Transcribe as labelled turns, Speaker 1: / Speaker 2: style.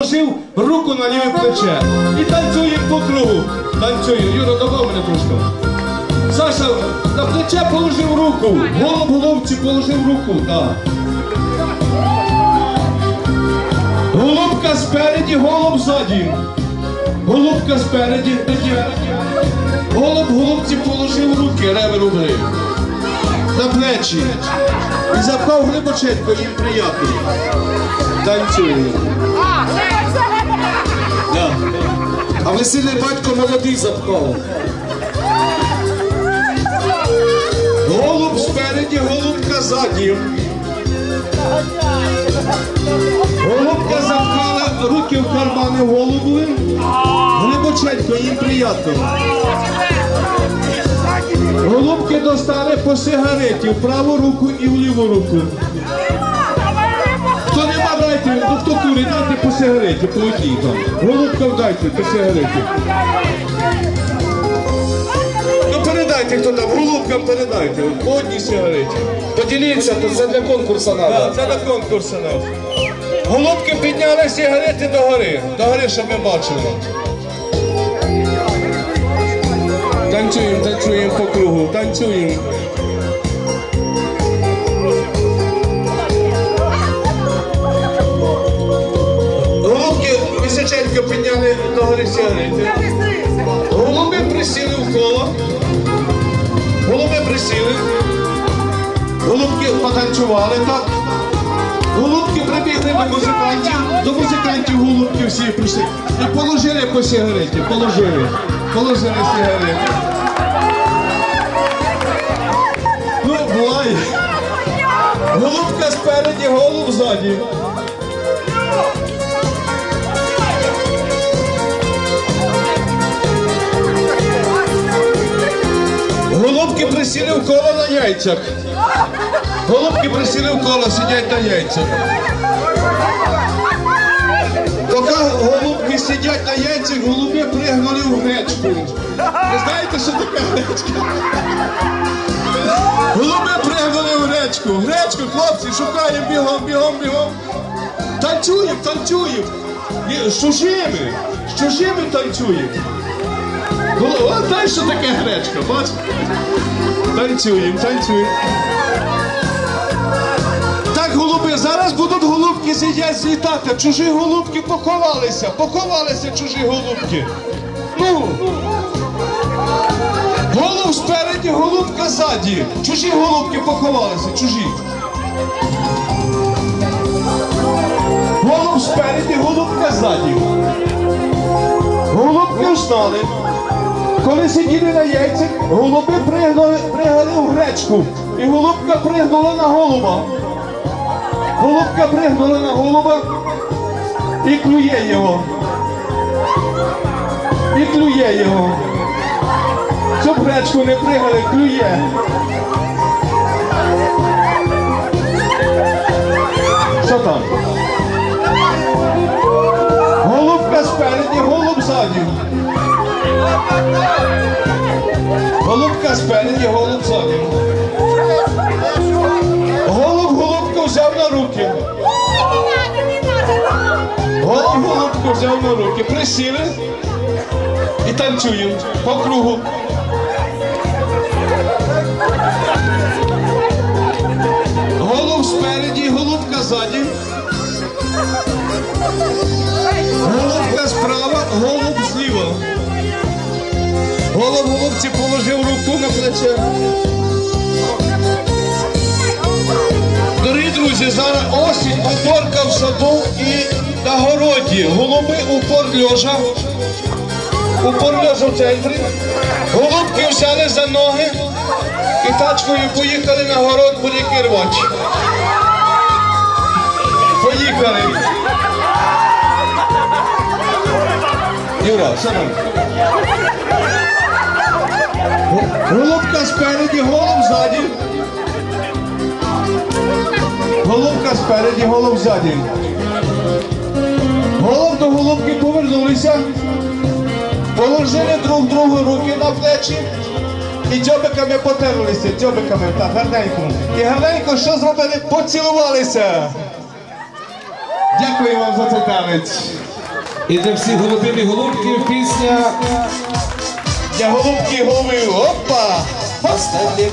Speaker 1: Положив руку на ліве плече і танцює по кругу. Танцює. Юра, добав мене трошки. Саша на плече положив руку. Голуб головці положив руку. Так. Голубка спереді, голуб ззаді. Голубка спереді. Голуб голубці положив руки, ревер угри. На плечі. І запхав глибоченько, їм приятно. Танцює. Да. А весільний батько молодий запхав. Голуб спереді, голубка ззаді. Голубка запхала руки в кармани голубу. Глибоченько, їм приємно. Голубки достали по сигареті в праву руку і в ліву руку. Сигареті, одній там. Голубкам дайте по сигареті. Ну передайте, хто там, голубкам передайте, по одній сигареті.
Speaker 2: Поділіться, то це для конкурсу
Speaker 1: Так,
Speaker 2: треба.
Speaker 1: це на конкурсі нас. Голубки підняли сигарети догори. Догори, щоб ми бачили. Танцюємо, танцюємо по кругу, танцюємо. Догори. Голуби присіли в коло. Голуби присіли. Голубки потанцювали так. Голубки прибігли до музикантів, до музикантів голубки всі прийшли. І положили по сигареті, положили. Положили сигарети. Ну, буває. Голубка спереді, голуб ззаді. Голубки присіли в коло на яйцях. Голубки присіли в коло, сидять на яйцях. Поки голубки сидять на яйцях, голуби пригнули в гречку. Ви знаєте, що таке гречка? Голуби пригнули в гречку. Гречку, хлопці, шукаємо бігом, бігом, бігом. Танцюємо, танцюємо. З чужими, з чужими танцюємо. Знаєш, що таке гречка, бач? Танцюємо, танцюємо. Так, голуби, зараз будуть голубки сидять злітати. Чужі голубки поховалися, поховалися чужі голубки. Ну. Голуб спереді, голубка ззаді. Чужі голубки поховалися, чужі. Голуб спереді, голубка ззаді. Голубки встали. Коли сиділи на яйцях, голуби пригнули, пригали в гречку. І голубка пригнула на голуба. Голубка пригнула на голуба і клює його. І клює його. Щоб гречку не пригали, клює. Що там? Голубка спереді, голуб ззаді. Голубка спереді, голуб ззаді. Голуб голубку взяв на руки. Голуб голубку взяв на руки. Присіли і танцюємо по кругу. Голуб спереді, голубка ззаді. Голубка справа, голуб зліва. Голуб положив руку на плече. Дорогі друзі, зараз осінь, уборка в саду і на городі. Голуби упор льожа. Упор льожа в центрі. Голубки взяли за ноги і тачкою поїхали на город буряки рвати. Поїхали. Юра, що там? Голубка спереді, голуб ззаді. Голубка спереді, голуб ззаді. Голуб до голубки повернулися, положили друг другу руки на плечі і дзьобиками потерлися, дзьобиками, так, гарненько. І гарненько що зробили? Поцілувалися. Дякую вам за цей танець.
Speaker 2: І для всіх голубів і голубків пісня
Speaker 1: Для голубки голови, опа!
Speaker 3: Останнє